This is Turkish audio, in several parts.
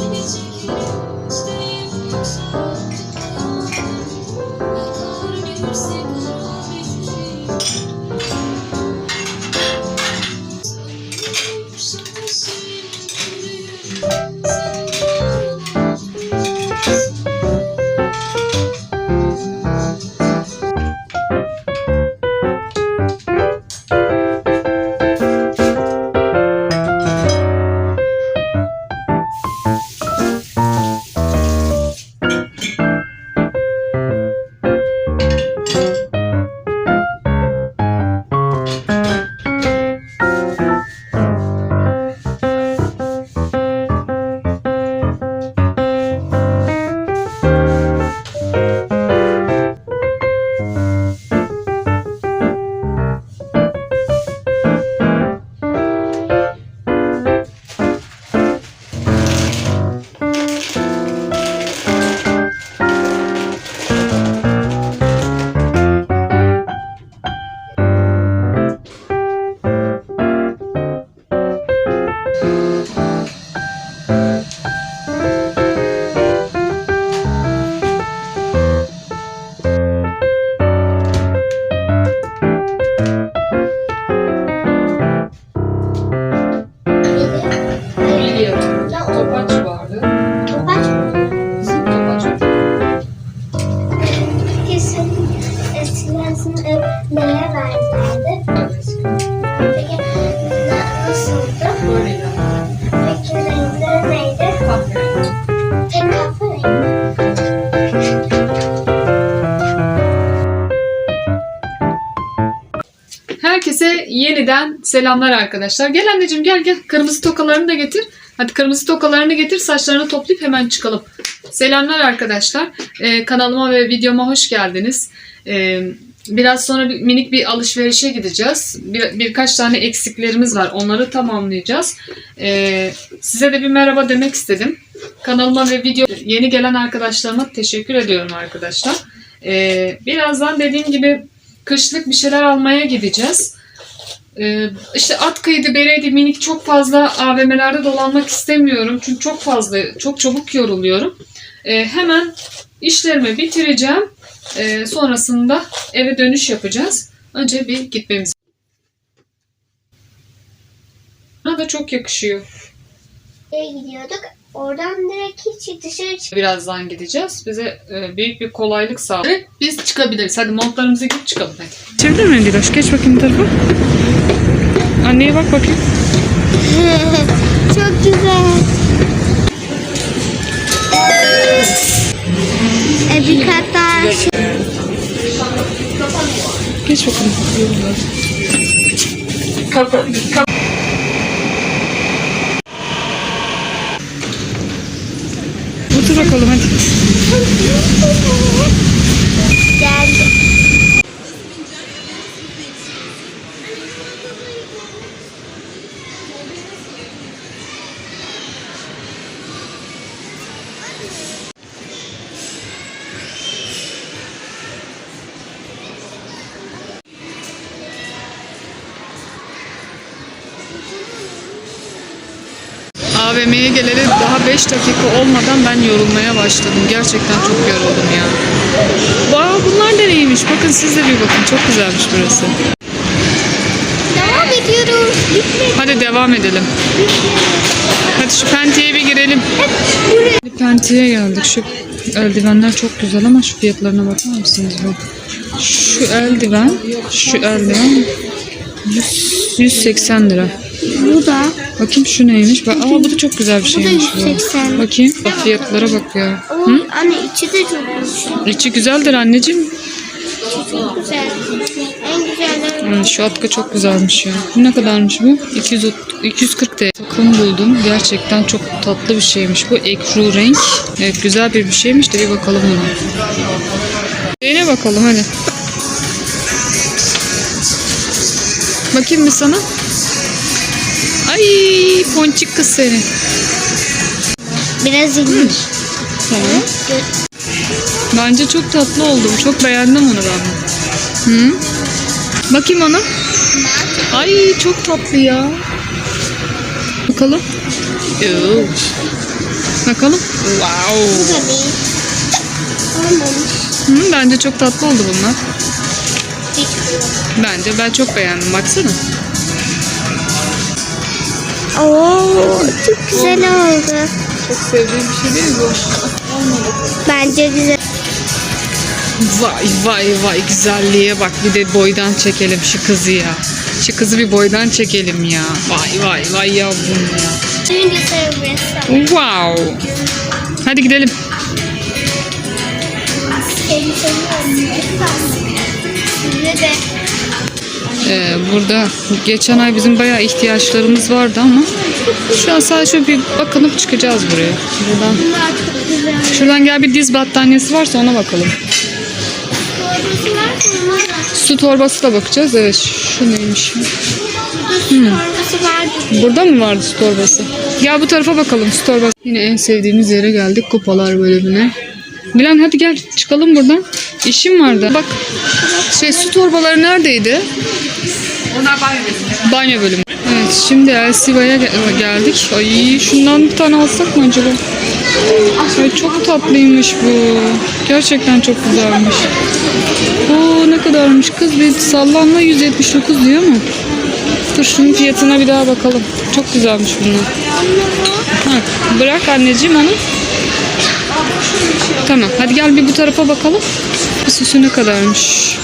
Baby, take it, stay, fix it. Herkese yeniden selamlar arkadaşlar. Gel anneciğim gel gel. Kırmızı tokalarını da getir. Hadi kırmızı tokalarını getir. Saçlarını toplayıp hemen çıkalım. Selamlar arkadaşlar. Ee, kanalıma ve videoma hoş geldiniz. Ee, biraz sonra minik bir alışverişe gideceğiz. Bir, birkaç tane eksiklerimiz var. Onları tamamlayacağız. Ee, size de bir merhaba demek istedim. Kanalıma ve video yeni gelen arkadaşlarıma teşekkür ediyorum arkadaşlar. Ee, birazdan dediğim gibi kışlık bir şeyler almaya gideceğiz. Ee, işte at kıydı, bereydi, minik çok fazla AVM'lerde dolanmak istemiyorum. Çünkü çok fazla, çok çabuk yoruluyorum. Ee, hemen işlerimi bitireceğim. Ee, sonrasında eve dönüş yapacağız. Önce bir gitmemiz. Bana da çok yakışıyor. Nereye gidiyorduk? Oradan direkt hiç dışarı çık. Birazdan gideceğiz. Bize e, büyük bir kolaylık sağlıyor. Biz çıkabiliriz. Hadi montlarımızı giyip çıkalım. Hadi. Çevirir mi Diloş? Geç bakayım bu tarafa. Anneye bak bakayım. Çok güzel. E bir kat daha. Geç bakalım. Kapı, kapı. Bakalım hadi. Geldi. AVM'ye geleli daha 5 dakika olmadan ben yorulmaya başladım. Gerçekten çok yoruldum ya. Aa, bunlar da neymiş? Bakın siz de bir bakın. Çok güzelmiş burası. Devam ediyoruz. Hadi devam edelim. Hadi şu Penti'ye bir girelim. Bir Penti'ye geldik. Şu eldivenler çok güzel ama şu fiyatlarına bakar mısınız? Bu? Şu eldiven, şu eldiven 100, 180 lira. Bu da. Bakayım şu neymiş? Bak, aa bu da çok güzel bir Bu da şeymiş. bu. 180. Bakayım. Bak fiyatlara bak ya. O anne içi de çok güzel. İçi güzeldir anneciğim. Çok güzel. En. Hmm, şu atkı çok güzelmiş ya. Bu ne kadarmış bu? 200, 240 TL. Takım buldum. Gerçekten çok tatlı bir şeymiş bu. Ekru renk. Evet güzel bir bir şeymiş de bir bakalım ona. Şeyine bakalım hadi. Bakayım bir sana. Ay ponçik kız seni. Biraz ilginç. Bence çok tatlı oldum. Çok beğendim onu ben. Hı? Bakayım ona. Ay çok tatlı ya. Bakalım. Bakalım. Bu Wow. Hı, bence çok tatlı oldu bunlar. Bence ben çok beğendim. Baksana. Oo, çok güzel oldu. Çok sevdiğim bir şey değil bu. Bence güzel. Vay vay vay güzelliğe bak. Bir de boydan çekelim şu kızı ya. Şu kızı bir boydan çekelim ya. Vay vay vay yavrum ya. Wow. Hadi gidelim. Seni seviyorum. Size de. Ee, burada geçen ay bizim bayağı ihtiyaçlarımız vardı ama şu an sadece bir bakınıp çıkacağız buraya. Buradan şuradan gel bir diz battaniyesi varsa ona bakalım. Su torbası da bakacağız. Evet şu neymiş? Vardı. Burada mı vardı su torbası? Ya bu tarafa bakalım su torbası. Yine en sevdiğimiz yere geldik kupalar bölümüne. Milan hadi gel çıkalım buradan. İşim vardı. Bak şey su torbaları neredeydi? Onlar banyo bölümü. Banyo bölümü. Evet şimdi Elsiva'ya gel- geldik. Ay şundan bir tane alsak mı acaba? Ay çok tatlıymış bu. Gerçekten çok güzelmiş. Oo ne kadarmış kız bir sallanma 179 diyor mu? Dur şunun fiyatına bir daha bakalım. Çok güzelmiş bunlar. Ha, bırak anneciğim onu. Tamam hadi gel bir bu tarafa bakalım. Bu süsü ne kadarmış?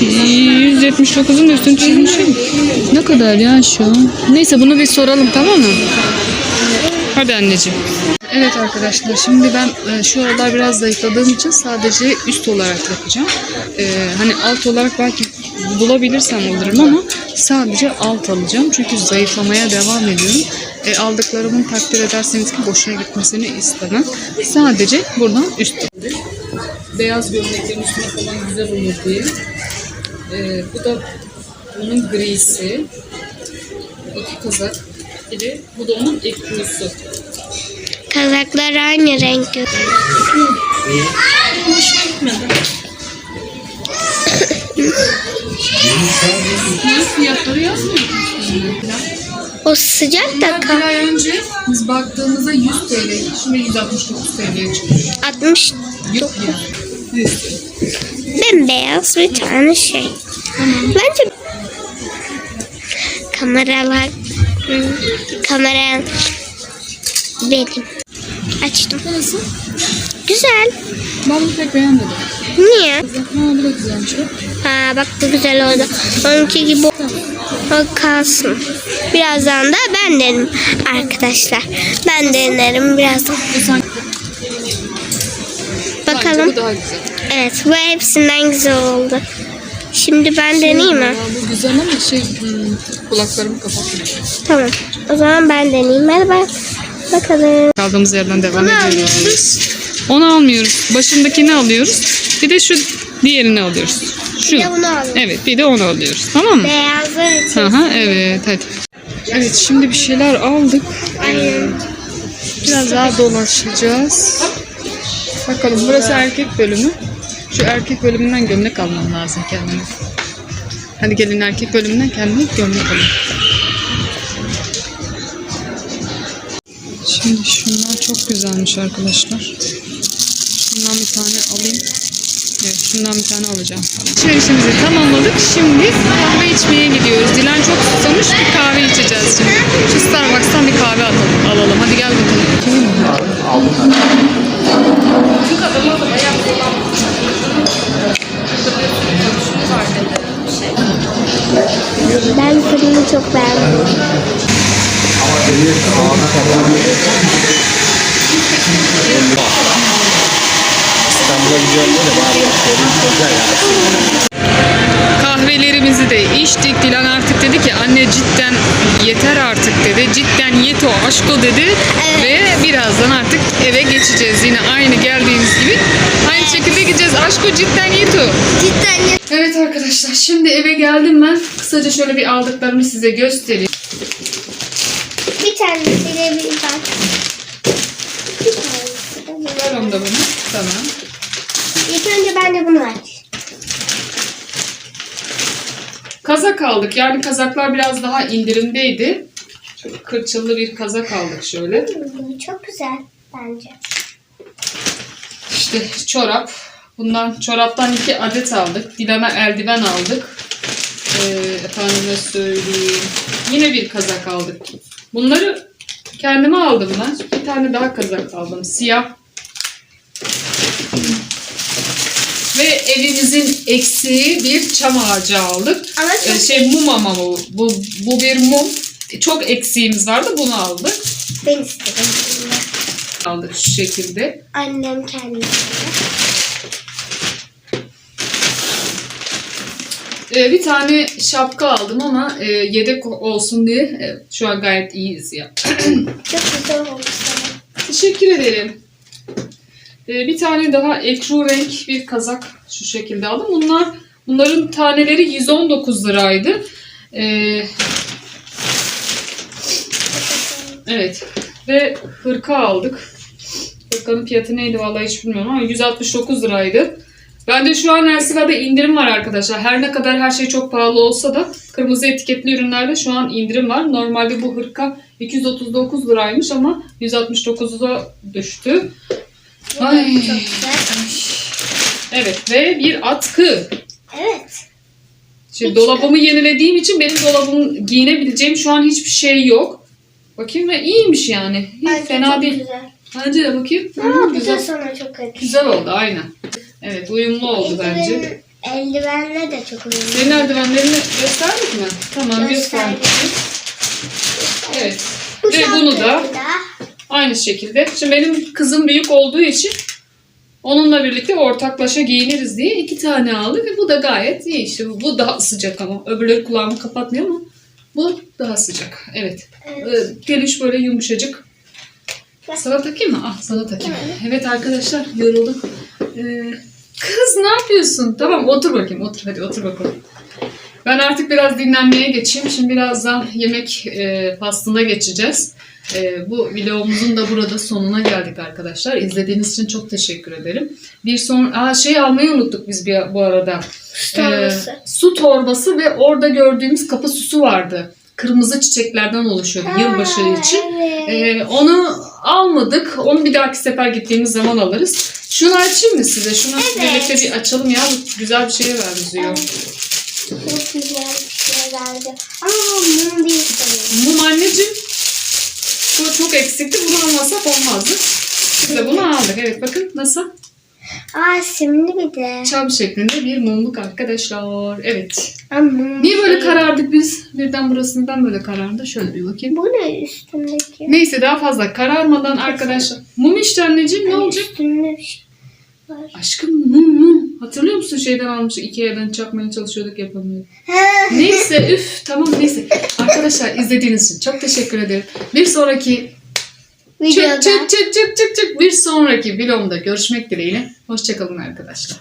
179'un da üstünü çizmişim. Ne kadar ya şu? Neyse bunu bir soralım tamam mı? Hadi anneciğim. Evet arkadaşlar şimdi ben e, şu aralar biraz zayıfladığım için sadece üst olarak yapacağım. E, hani alt olarak belki bulabilirsem alırım ama sadece alt alacağım. Çünkü zayıflamaya devam ediyorum. E, aldıklarımın takdir ederseniz ki boşuna gitmesini istemem. Sadece buradan üst. Beyaz gömleklerin üstüne falan güzel olur diye. E, bu da onun grisi. İki kazak. Bir de bu da onun ekrusu. Kazaklar aynı renk. Bunun fiyatları yazmıyor. O sıcak da Bir ay önce biz baktığımızda 100 TL, şimdi 169 TL'ye çıkmış. 60 Yok yani. 100 TL. bembeyaz bir tane şey. Bence kameralar kamera benim. Açtım. Nasıl? Güzel. Ben bunu pek beğenmedim. Niye? Ha güzelmiş. bak. Ha bak bu güzel oldu. Onunki gibi o kalsın. Birazdan da ben denerim arkadaşlar. Ben denerim birazdan. Bence Bakalım. bu daha güzel. Evet bu hepsinden güzel oldu. Şimdi ben deneyeyim mi? Bu güzel ama şey hmm, kulaklarımı kapatıyor. Tamam. O zaman ben deneyeyim. Hadi bak. Bakalım. Kaldığımız yerden devam Bunu ediyoruz. Onu almıyoruz. Başındakini alıyoruz. Bir de şu diğerini alıyoruz. Şu. Bir de bunu alıyoruz. Evet bir de onu alıyoruz. Tamam mı? Beyazlar için. Aha evet hadi. Evet şimdi bir şeyler aldık. Aynen. Biraz daha dolaşacağız. Bakalım burası erkek bölümü. Şu erkek bölümünden gömlek almam lazım kendime. Hadi gelin erkek bölümünden kendime gömlek alayım. Şimdi şunlar çok güzelmiş arkadaşlar. Şundan bir tane alayım. Evet şundan bir tane alacağım. Alışverişimizi tamamladık. Şimdi kahve içmeye gidiyoruz. Dilan çok susamış bir kahve içeceğiz şimdi. Şu Starbucks'tan bir kahve atalım, alalım. Hadi gel bakalım. Ben kırmızı çok beğendim. İstanbul'a gidiyorum bari güzel ya. Kahvelerimizi de içtik. Dilan artık dedi ki anne cidden yeter artık dedi. Cidden yeto aşko dedi. Ve birazdan artık eve geçeceğiz. Yine aynı geldiğimiz gibi. Aynı şekilde gideceğiz. Aşko cidden yeto. Cidden Evet arkadaşlar şimdi eve geldim ben. Kısaca şöyle bir aldıklarımı size göstereyim. bir tanesiyle bir bak. Bir tanesi de bu. Ver onu da bana. Tamam. İlk önce ben de bunu aç. Kazak aldık. Yani kazaklar biraz daha indirimdeydi. kırçıllı bir kazak aldık şöyle. Çok güzel bence. İşte çorap. Bundan çoraptan iki adet aldık. Dilan'a eldiven aldık. Ee, efendime söyleyeyim. Yine bir kazak aldık. Bunları kendime aldım ben. Bir tane daha kazak aldım. Siyah. Ve evimizin eksiği bir çam ağacı aldık. Ama Ee, çok şey mum ama bu. Bu, bu bir mum. Çok eksiğimiz vardı. Bunu aldık. ben istedim. Aldık şu şekilde. Annem kendisi. Ee, bir tane şapka aldım ama e, yedek olsun diye e, şu an gayet iyiyiz ya. Çok güzel olmuş sana. Teşekkür ederim. Ee, bir tane daha ekru renk bir kazak şu şekilde aldım. Bunlar bunların taneleri 119 liraydı. Ee, evet. Ve hırka aldık. Hırkanın fiyatı neydi vallahi hiç bilmiyorum ama 169 liraydı. Bende şu an Elsiva'da indirim var arkadaşlar. Her ne kadar her şey çok pahalı olsa da kırmızı etiketli ürünlerde şu an indirim var. Normalde bu hırka 239 liraymış ama 169'a düştü. Ay. çok güzel. Evet ve bir atkı. Evet. Şimdi Hiç- dolabımı yenilediğim için benim dolabım giyinebileceğim şu an hiçbir şey yok. Bakayım ve iyiymiş yani. Hiç Bence fena değil. Güzel. Bence de bakayım. Aa, da güzel. sana çok yakışıyor. Güzel oldu aynen. Evet uyumlu oldu bence. Eldiven- Eldivenle de çok uyumlu. Senin eldivenlerini gösterdik mi? Tamam Gösterdik. Evet. Bu Ve bunu da aynı şekilde. Şimdi benim kızım büyük olduğu için onunla birlikte ortaklaşa giyiniriz diye iki tane aldık ve bu da gayet iyi işte. Bu, bu daha sıcak ama. Öbürleri kulağımı kapatmıyor ama bu daha sıcak. Evet. Evet. Ee, Geliş böyle yumuşacık. Sana takayım mı? Ah sana takayım. Evet arkadaşlar yorulduk. Ee, kız ne yapıyorsun? Tamam otur bakayım otur hadi otur bakalım. Ben artık biraz dinlenmeye geçeyim. Şimdi birazdan yemek e, faslına geçeceğiz. E, bu videomuzun da burada sonuna geldik arkadaşlar. İzlediğiniz için çok teşekkür ederim. Bir son Aa, şey almayı unuttuk biz bir, bu arada. su torbası. Ee, su torbası ve orada gördüğümüz kapı süsü vardı. Kırmızı çiçeklerden oluşuyordu yılbaşı Aa, için. Evet. Ee, onu almadık. Onu bir dahaki sefer gittiğimiz zaman alırız. Şunu açayım mı size? Şunu Evet. birlikte bir açalım ya. Güzel bir şeye benziyor. Çok güzel bir şey verdi. Ama bu mum değil sanırım. Mum anneciğim. Bu çok eksikti. Bunu almasak olmazdı. Biz de bunu aldık. Evet bakın nasıl? Aa simli bir de. Çam şeklinde bir mumluk arkadaşlar. Evet. Mum Niye böyle karardık biz? Birden burasından böyle karardı. Şöyle bir bakayım. Bu ne üstündeki? Neyse daha fazla kararmadan arkadaşlar. Mum işte anneciğim ne olacak? Üstünde bir şey var. Aşkım mum mum. Hatırlıyor musun şeyden almıştık Ikea'dan çakmaya çalışıyorduk yapamıyorduk. Neyse üf tamam neyse. Arkadaşlar izlediğiniz için çok teşekkür ederim. Bir sonraki Videoda. çık çık çık çık çık çık bir sonraki vlogumda görüşmek dileğiyle. Hoşçakalın arkadaşlar.